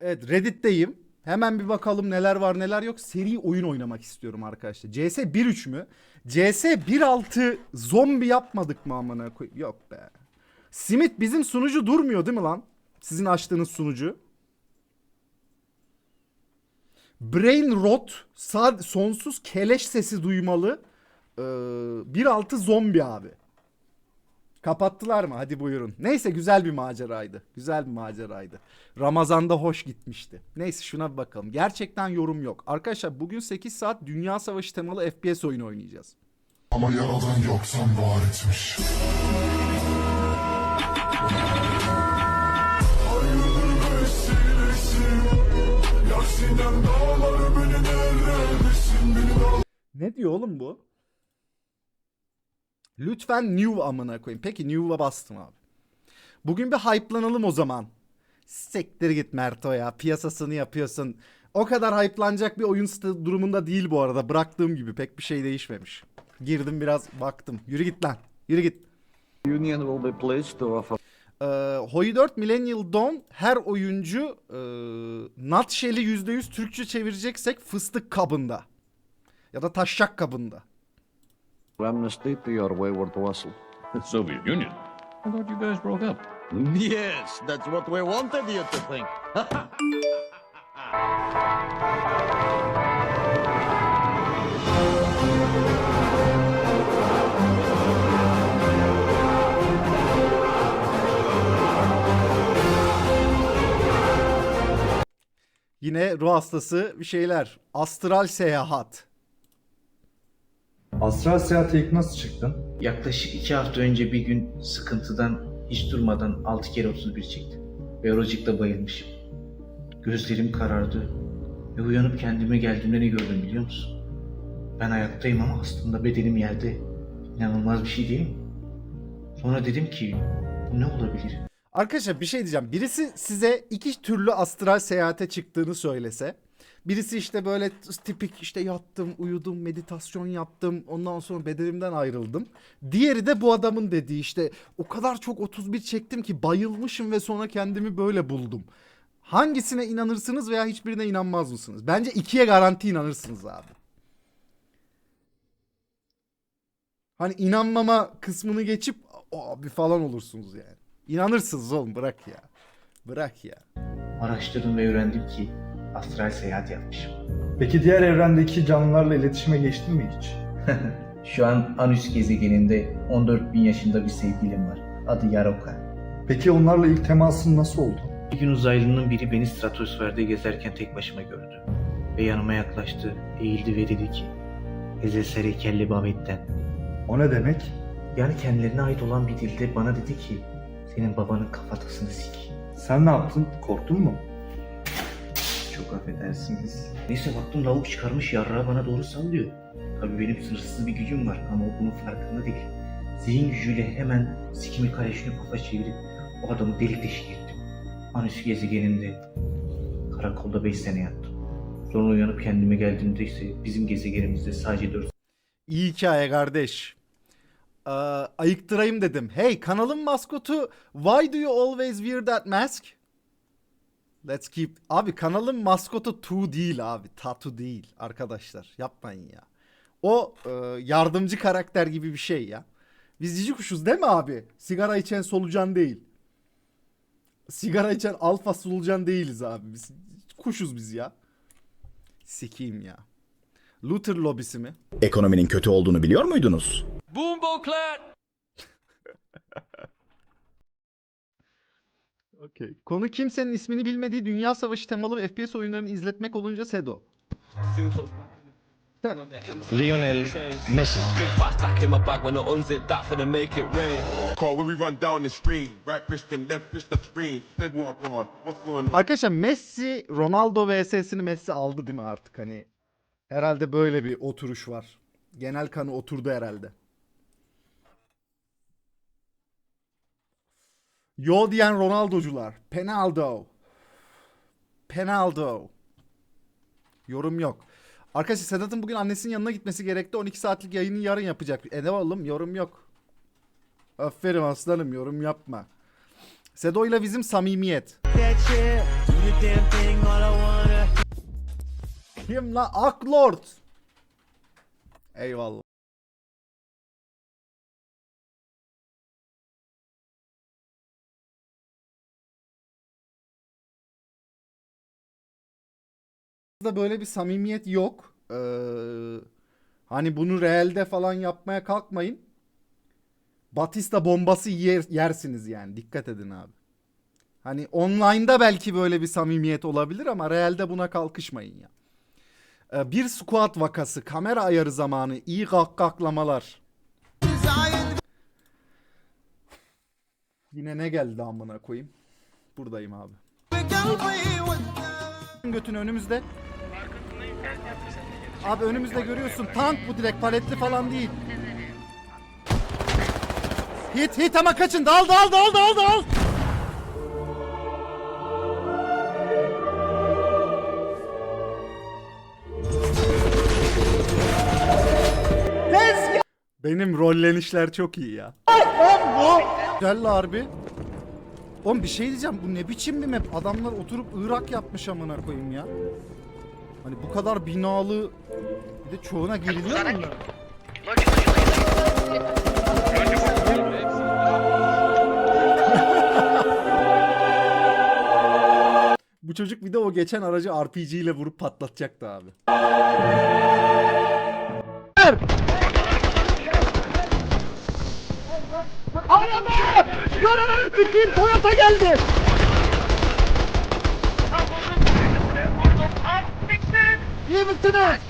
Evet Reddit'teyim. Hemen bir bakalım neler var neler yok. Seri oyun oynamak istiyorum arkadaşlar. CS 1.3 mü? CS 1.6 zombi yapmadık mı amına koy? Yok be. Simit bizim sunucu durmuyor değil mi lan? Sizin açtığınız sunucu. Brain rot sad sonsuz keleş sesi duymalı. Ee, 1.6 zombi abi. Kapattılar mı? Hadi buyurun. Neyse güzel bir maceraydı. Güzel bir maceraydı. Ramazan'da hoş gitmişti. Neyse şuna bir bakalım. Gerçekten yorum yok. Arkadaşlar bugün 8 saat Dünya Savaşı temalı FPS oyunu oynayacağız. Ama yaradan yoksan var etmiş. Ne diyor oğlum bu? Lütfen new amına koyayım. Peki new'a bastım abi. Bugün bir hype'lanalım o zaman. Sektir git Merto ya. Piyasasını yapıyorsun. O kadar hype'lanacak bir oyun durumunda değil bu arada. Bıraktığım gibi pek bir şey değişmemiş. Girdim biraz baktım. Yürü git lan. Yürü git. Union will be pleased to offer Ee, Hoi 4 Millennial Dawn her oyuncu e, Nutshell'i %100 Türkçe çevireceksek fıstık kabında. Ya da taşak kabında. Amnesty to your wayward vassal. The Soviet Union. I thought you guys broke up. Yes, that's what we wanted you to think. Yine ruh hastası bir şeyler. Astral seyahat. Astral seyahate ilk nasıl çıktın? Yaklaşık iki hafta önce bir gün sıkıntıdan hiç durmadan 6 kere 31 çektim. Ve oracıkta bayılmışım. Gözlerim karardı. Ve uyanıp kendime geldiğimde ne gördüm biliyor musun? Ben ayaktayım ama aslında bedenim yerde. İnanılmaz bir şey değil mi? Sonra dedim ki bu ne olabilir? Arkadaşlar bir şey diyeceğim. Birisi size iki türlü astral seyahate çıktığını söylese. Birisi işte böyle tipik işte yattım, uyudum, meditasyon yaptım. Ondan sonra bedenimden ayrıldım. Diğeri de bu adamın dediği işte o kadar çok 31 çektim ki bayılmışım ve sonra kendimi böyle buldum. Hangisine inanırsınız veya hiçbirine inanmaz mısınız? Bence ikiye garanti inanırsınız abi. Hani inanmama kısmını geçip abi falan olursunuz yani. İnanırsınız oğlum bırak ya. Bırak ya. Araştırdım ve öğrendim ki astral seyahat yapmışım. Peki diğer evrendeki canlılarla iletişime geçtin mi hiç? Şu an Anüs gezegeninde 14 bin yaşında bir sevgilim var. Adı Yaroka. Peki onlarla ilk temasın nasıl oldu? Bir gün uzaylının biri beni stratosferde gezerken tek başıma gördü. Ve yanıma yaklaştı, eğildi ve dedi ki Ezesere kelle Babet'ten. O ne demek? Yani kendilerine ait olan bir dilde bana dedi ki senin babanın kafatasını sik. Sen ne yaptın? Korktun mu? Çok affedersiniz. Neyse baktım lavuk çıkarmış yarrağı bana doğru sallıyor. Tabii benim sınırsız bir gücüm var ama o bunun farkında değil. Zihin gücüyle hemen sikimi kaleşini kafa çevirip o adamı delik deşik ettim. Anüs gezegeninde karakolda 5 sene yattım. Sonra uyanıp kendime geldiğimde ise bizim gezegenimizde sadece 4 İyi hikaye kardeş. Ee, ayıktırayım dedim. Hey kanalın maskotu why do you always wear that mask? Let's keep... Abi kanalın maskotu Tu değil abi. Tatu değil arkadaşlar. Yapmayın ya. O e, yardımcı karakter gibi bir şey ya. Biz cici kuşuz değil mi abi? Sigara içen solucan değil. Sigara içen alfa solucan değiliz abi. Biz kuşuz biz ya. Sikiyim ya. Luther lobisi mi? Ekonominin kötü olduğunu biliyor muydunuz? Okey. Konu kimsenin ismini bilmediği Dünya Savaşı temalı FPS oyunlarını izletmek olunca Sedo. Lionel Messi. Arkadaşlar Messi Ronaldo vs'sini Messi aldı değil mi artık hani? Herhalde böyle bir oturuş var. Genel kanı oturdu herhalde. Yo diyen Ronaldo'cular. Penaldo. Penaldo. Yorum yok. Arkadaşlar Sedat'ın bugün annesinin yanına gitmesi gerekti. 12 saatlik yayını yarın yapacak. E ne oğlum yorum yok. Aferin aslanım yorum yapma. Sedo ile bizim samimiyet. Kim la? Aklord. Eyvallah. Da böyle bir samimiyet yok. Ee, hani bunu realde falan yapmaya kalkmayın. Batista bombası yer, yersiniz yani. Dikkat edin abi. Hani online'da belki böyle bir samimiyet olabilir ama realde buna kalkışmayın ya. Ee, bir squat vakası, kamera ayarı zamanı, iyi kalkaklamalar. Yine ne geldi amına koyayım? Buradayım abi. Götün önümüzde. Abi önümüzde görüyorsun tank bu direkt paletli falan değil. Hit hit ama kaçın dal dal dal dal dal. Benim rollenişler çok iyi ya. Güzel harbi. Oğlum bir şey diyeceğim bu ne biçim bir map? Adamlar oturup Irak yapmış amına koyayım ya. Hani bu kadar binalı bir de çoğuna giriliyor mu? Bu çocuk bir de o geçen aracı RPG ile vurup patlatacaktı abi. 眠ってない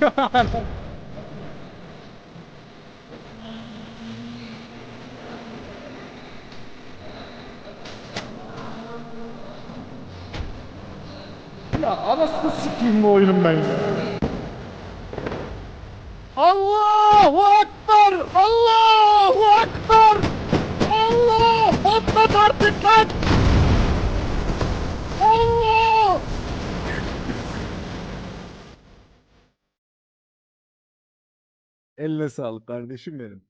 Ha ha ha! Allahu Ekber! Allahu Ekber! Allah! Patlat artık lan! Allah! Eline sağlık kardeşim benim.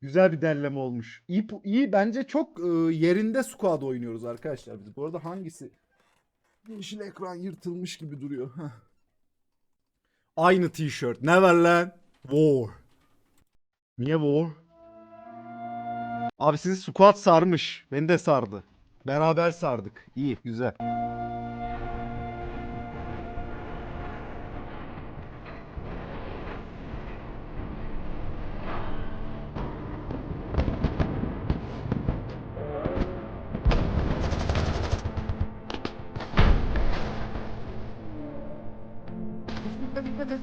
Güzel bir derleme olmuş. İyi, iyi bence çok e, yerinde squad oynuyoruz arkadaşlar biz. Bu arada hangisi? Yeşil ekran yırtılmış gibi duruyor. Aynı tişört. Ne var lan? War. Niye war? Abi sizi squad sarmış. Beni de sardı. Beraber sardık. İyi, güzel. Dikkat et.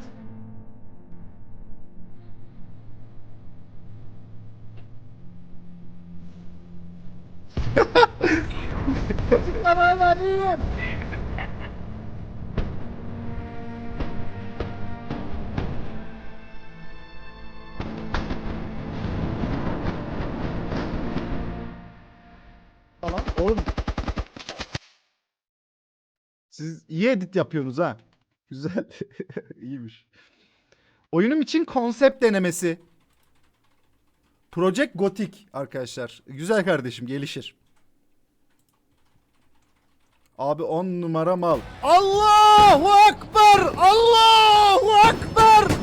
Falan. Oğlum. Siz iyi edit yapıyorsunuz ha. Güzel. İyiymiş. Oyunum için konsept denemesi. Project Gothic arkadaşlar. Güzel kardeşim gelişir. Abi 10 numara mal. Allahu Ekber! Allahu Ekber!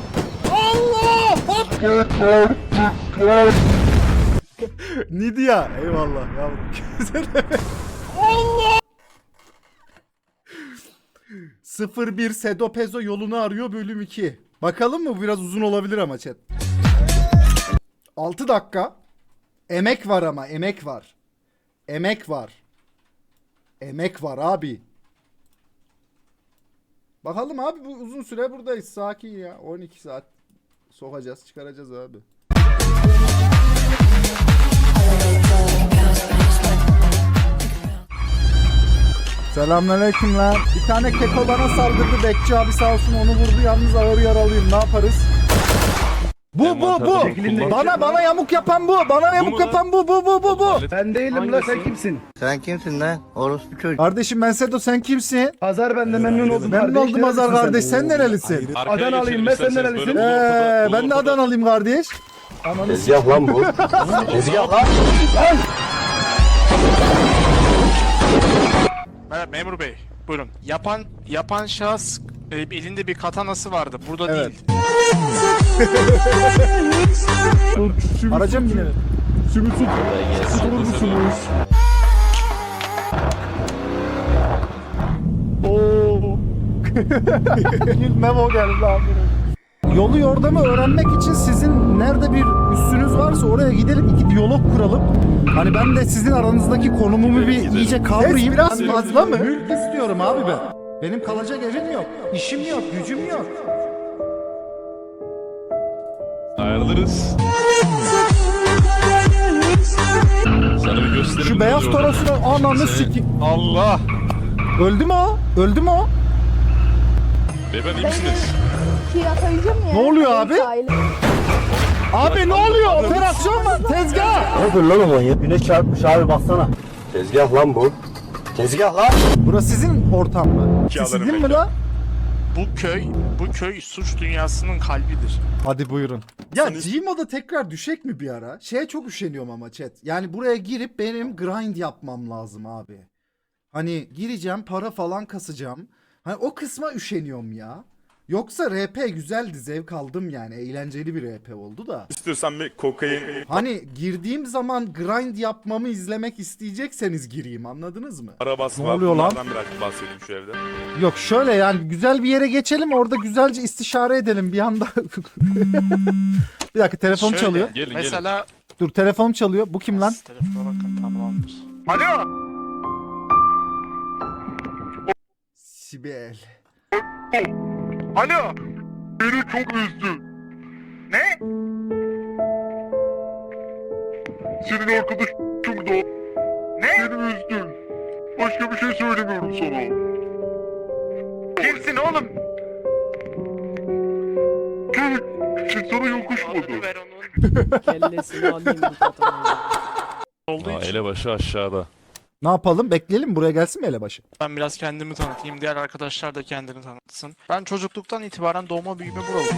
Allahu Ekber! Nidia. Eyvallah yavrum. Allah! 01 Sedo Pezo yolunu arıyor bölüm 2. Bakalım mı? Biraz uzun olabilir ama chat. 6 dakika. Emek var ama emek var. Emek var. Emek var abi. Bakalım abi bu uzun süre buradayız. Sakin ya. 12 saat sokacağız, çıkaracağız abi. Selamünaleyküm lan. Bir tane keko bana saldırdı. Bekçi abi sağ olsun onu vurdu. Yalnız ağır yaralıyım. Ne yaparız? Bu bu bu. Bana bana yamuk yapan bu. Bana yamuk yapan bu bu bu bu bu. Ben değilim la sen kimsin? Sen kimsin lan? Orospu çocuk. Kardeşim ben Sedo sen kimsin? Azar ben de memnun oldum. Memnun kardeş. oldum Azar kardeş. sen? Sen nerelisin? Adanalıyım ben sen nerelisin? Ee, ben de Adanalıyım kardeş. Merhaba memur bey. Buyurun. Yapan yapan şahıs e, elinde bir katanası vardı. Burada Evet. değil. Araca mı binelim? Oo. Memo geldi abi. Yolu yordamı öğrenmek için sizin nerede bir üssünüz varsa oraya gidelim iki diyalog kuralım. Hani ben de sizin aranızdaki konumumu bir iyice kavrayayım. biraz fazla mı? Mülk istiyorum abi ben. Benim kalacak evim yok. işim yok, gücüm yok. Ayrılırız. Sana bir gösterim. Şu beyaz torosunu ananı siki. Allah. Öldü mü o? Öldü mü o? Beyefendi iyi misiniz? Ne oluyor abi? Abi ne oluyor? Operasyon mu? Tezgah. Güneş çarpmış abi baksana. Tezgah lan bu. Tezgah lan. Burası sizin ortam mı? Sizin mi la? Bu köy, bu köy suç dünyasının kalbidir. Hadi buyurun. Ya Gmo'da tekrar düşek mi bir ara? Şeye çok üşeniyorum ama chat. Yani buraya girip benim grind yapmam lazım abi. Hani gireceğim para falan kasacağım. Hani o kısma üşeniyorum ya. Yoksa RP güzeldi zevk aldım yani. Eğlenceli bir RP oldu da. İstiyorsan bir kokain Hani girdiğim zaman grind yapmamı izlemek isteyecekseniz gireyim anladınız mı? arabası Ne var. oluyor lan? Bunlardan biraz bahsedeyim şu evde. Yok şöyle yani güzel bir yere geçelim orada güzelce istişare edelim bir anda. bir dakika telefon Şöyle, çalıyor. Gelin gelin. Mesela Dur telefon çalıyor. Bu kim lan? telefona bakın tamamdır. Alo. Sibel. Alo. Beni çok üzdü. Ne? Senin arkadaşın da. Ne? Beni üzdün. Başka bir şey söylemiyorum sana. Kimsin oğlum? Kim? Sana yakışmadı. Kellesini alayım bu. Olduğu Aa, elebaşı aşağıda. Ne yapalım? Bekleyelim buraya gelsin mi elebaşı? ben biraz kendimi tanıtayım. Diğer arkadaşlar da kendini tanıtsın. Ben çocukluktan itibaren doğma büyüme buralıyım.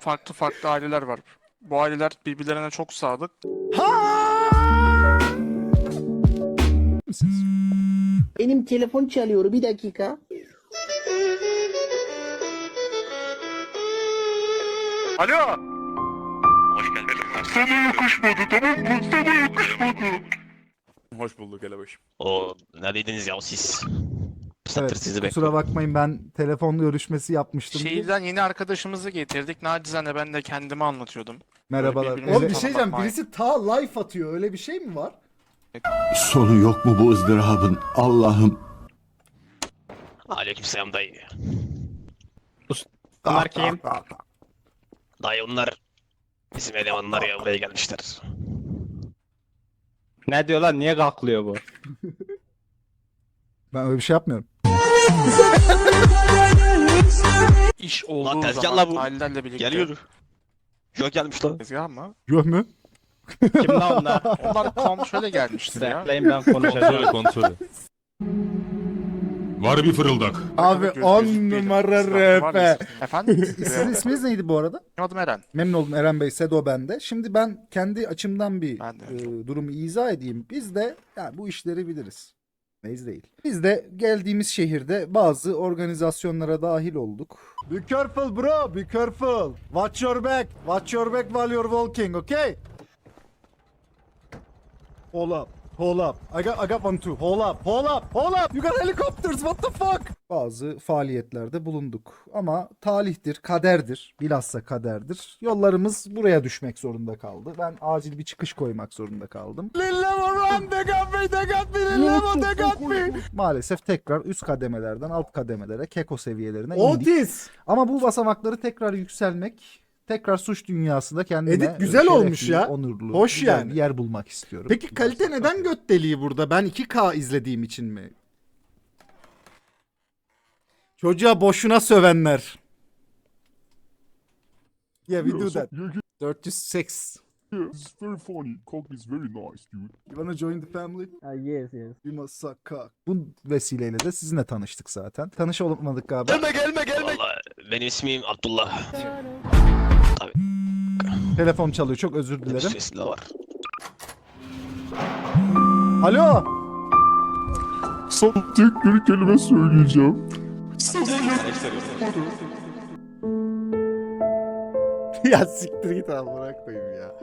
Farklı farklı aileler var. Bu aileler birbirlerine çok sadık. Benim telefon çalıyor bir dakika. Alo. Sana yakışmadı tamam mı? Sana yakışmadı. Hoş bulduk elebaşım. O neredeydiniz ya siz? Evet, kusura bakmayın ben telefon görüşmesi yapmıştım. Şehirden yeni arkadaşımızı getirdik. Nacizane ben de kendimi anlatıyordum. Merhabalar. birbirimize Oğlum bir şey diyeceğim. Birisi ta life atıyor. Öyle bir şey mi var? Sonu yok mu bu ızdırabın? Allah'ım. Aleykümselam dayı. Bunlar kim? Dayı onlar bizim elemanlar ya buraya gelmişler. Ne diyor lan niye kaklıyor bu? Ben öyle bir şey yapmıyorum. İş olduğu Lan tezgah zaman bu. ailelerle birlikte. Geliyor. Yok gelmiş lan. Tezgah mı? Yok mu? Kim lan onlar? Onlar kontrole gelmiştir ya. Bekleyin ben konuşacağım. Kontrolü kontrolü. Var bir fırıldak. Abi Göz- 10 gözlük değil. numara? RP. Efendim? Sizin isminiz neydi bu arada? Benim adım Eren. Memnun oldum Eren Bey, Sedo bende. Şimdi ben kendi açımdan bir Ben de. e, durumu izah edeyim. Biz de yani bu işleri biliriz. Neyiz değil. Biz de geldiğimiz şehirde bazı organizasyonlara dahil olduk. Be careful bro, be careful. Watch your back, watch your back while you're walking, okay? Up, hold up. I got, I got one too. Hold up, hold up, hold up. You got helicopters, what the fuck? Bazı faaliyetlerde bulunduk. Ama talihtir, kaderdir. Bilhassa kaderdir. Yollarımız buraya düşmek zorunda kaldı. Ben acil bir çıkış koymak zorunda kaldım. Maalesef tekrar üst kademelerden alt kademelere, keko seviyelerine indik. Otis. Ama bu basamakları tekrar yükselmek, tekrar suç dünyasında kendime Edit güzel şerefli, olmuş ya. onurlu, Hoş güzel yani. bir yer bulmak istiyorum. Peki kalite neden göt deliği burada? Ben 2K izlediğim için mi? Çocuğa boşuna sövenler. Yeah we do that. 406. It's very funny. Cock is very nice, dude. You wanna join the family? yes yes. We must suck cock. Bu vesileyle de sizinle tanıştık zaten. Tanış olmadık galiba. Valla benim ismim Abdullah. Telefon çalıyor çok özür dilerim. Sesli var. Alo. Sana tek bir kelime söyleyeceğim. ya siktir git abi bırak koyayım ya.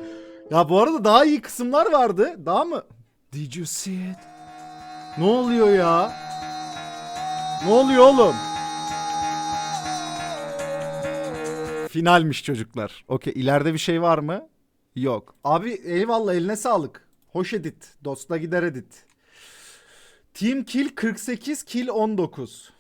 Ya bu arada daha iyi kısımlar vardı. Daha mı? Did you see it? Ne oluyor ya? Ne oluyor oğlum? Finalmiş çocuklar. Okey ileride bir şey var mı? Yok. Abi eyvallah eline sağlık. Hoş edit. Dosta gider edit. Team kill 48, kill 19.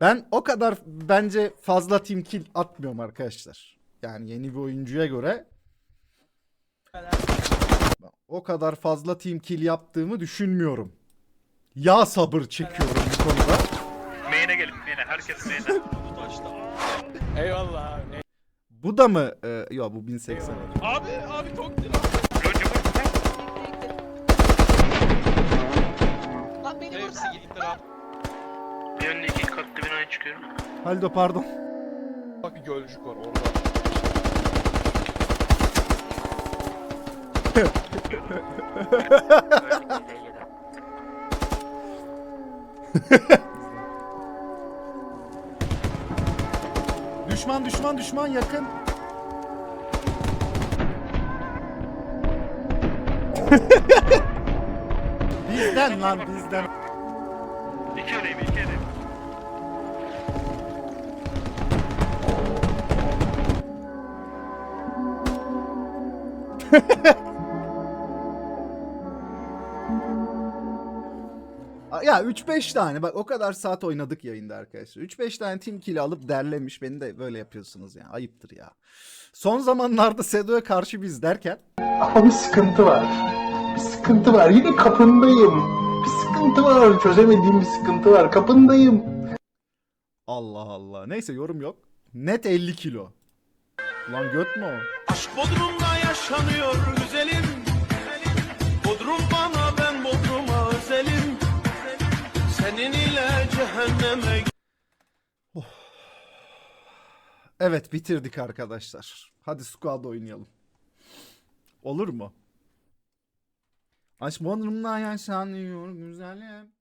Ben o kadar bence fazla team kill atmıyorum arkadaşlar. Yani yeni bir oyuncuya göre o kadar fazla team kill yaptığımı düşünmüyorum. Ya sabır çekiyorum bu konuda. Herkes. Eyvallah. Bu da mı? E, yok bu 1080. Abi abi çok Bir önde iki katlı binaya çıkıyorum. Haldo pardon. Bak bir gölcük var orada. Düşman düşman düşman yakın. bizden lan bizden. İki arayayım iki arayayım. Ya 3-5 tane bak o kadar saat oynadık yayında arkadaşlar. 3-5 tane team kill alıp derlemiş beni de böyle yapıyorsunuz yani ayıptır ya. Son zamanlarda Sedo'ya karşı biz derken Abi sıkıntı var. Bir sıkıntı var. Yine kapındayım. Bir sıkıntı var. Çözemediğim bir sıkıntı var. Kapındayım. Allah Allah. Neyse yorum yok. Net 50 kilo. Lan göt mü o? Aşk Bodrum'da yaşanıyor güzelim. Bodrum bana ben Bodrum'a özelim. Senin ile cehenneme Evet bitirdik arkadaşlar. Hadi squad oynayalım. Olur mu? Aşk Bodrum'da yaşanıyor güzelim.